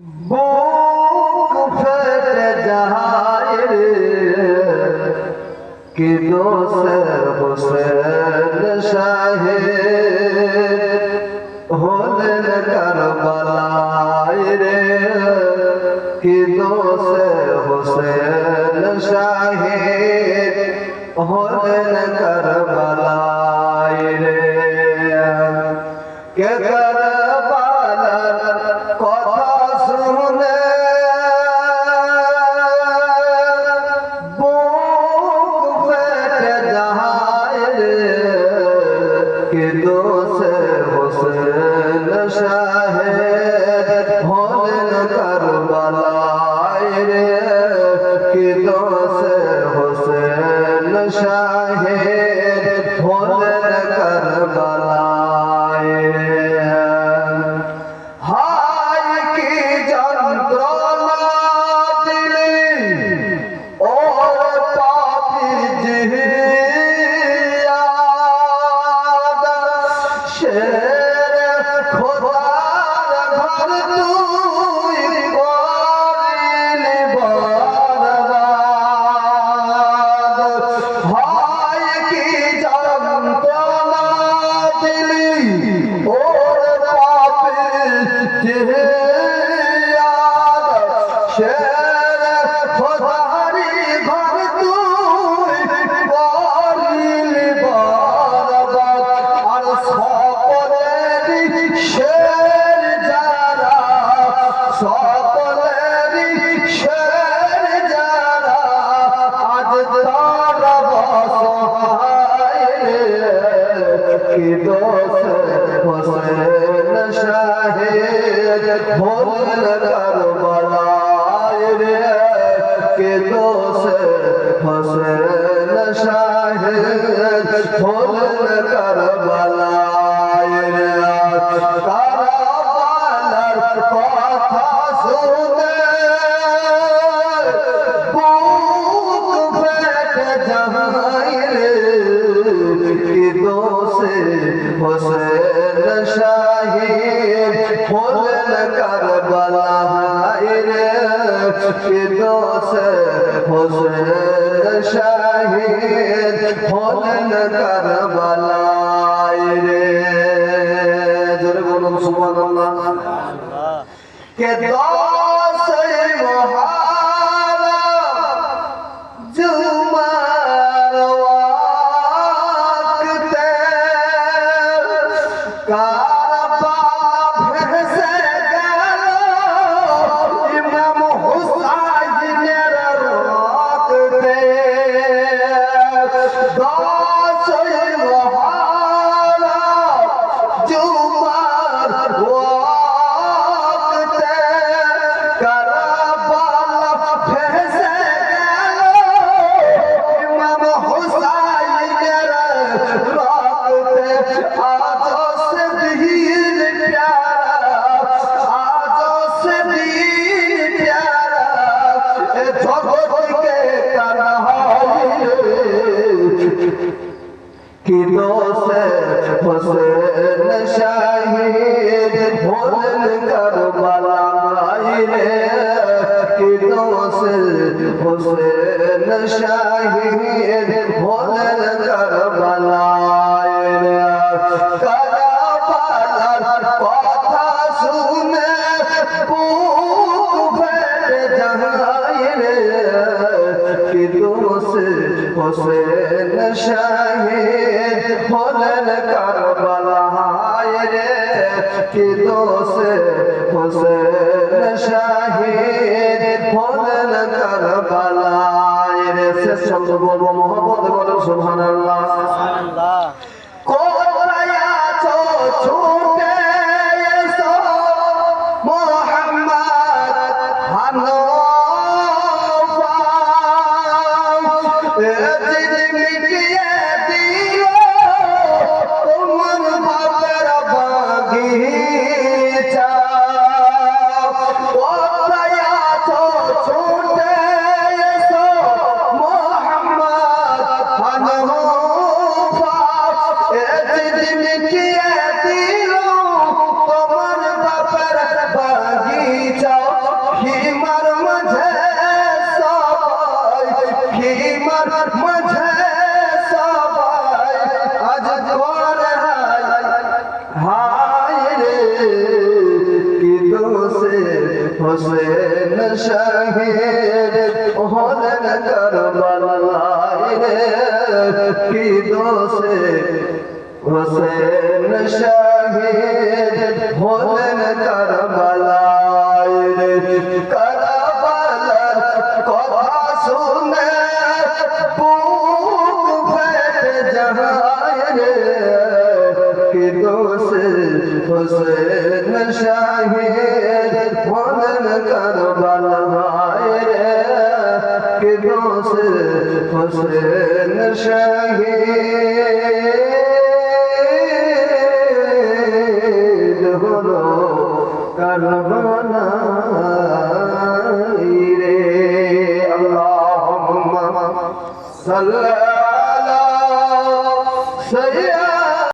বুক ফেটে যায় রে। কি দোষে হোসেন শাহে হলেন কারবালায় রে। কি দোষে হোসেন শাহে হলেন কারবালায় রে। কে শের সকলেরই শের যারা আজ তারা বসহায় কি দোষ হোসেন শাহেদ ভোল কারবালায় রে, কে দোষ হোসেন রে দোষে হোসেন শাহিদ হলেন কারবালায় রে জোরে বলুন সুবহানাল্লাহ কে দোষে শাহিদ হলেন কারবালায় কারবালার কথা শুনে হোসেন শাহিদ হলেন কারবালায় রে। কি দোষে হোসেন শব্দ বলব মোহাম্মদ বলেন সুবহানাল্লাহ। কোরায়া আছো কি দোষে হোসেন শহীদ? হলেন করবালায় রে কি দোষে হোসেন শহীদ হলেন করবলায় রে, কি দোষে হোসেন শহীদ হলো করবলায় রে, আল্লাহুম্মা সাল্লি আলা সাইয়্যিদিনা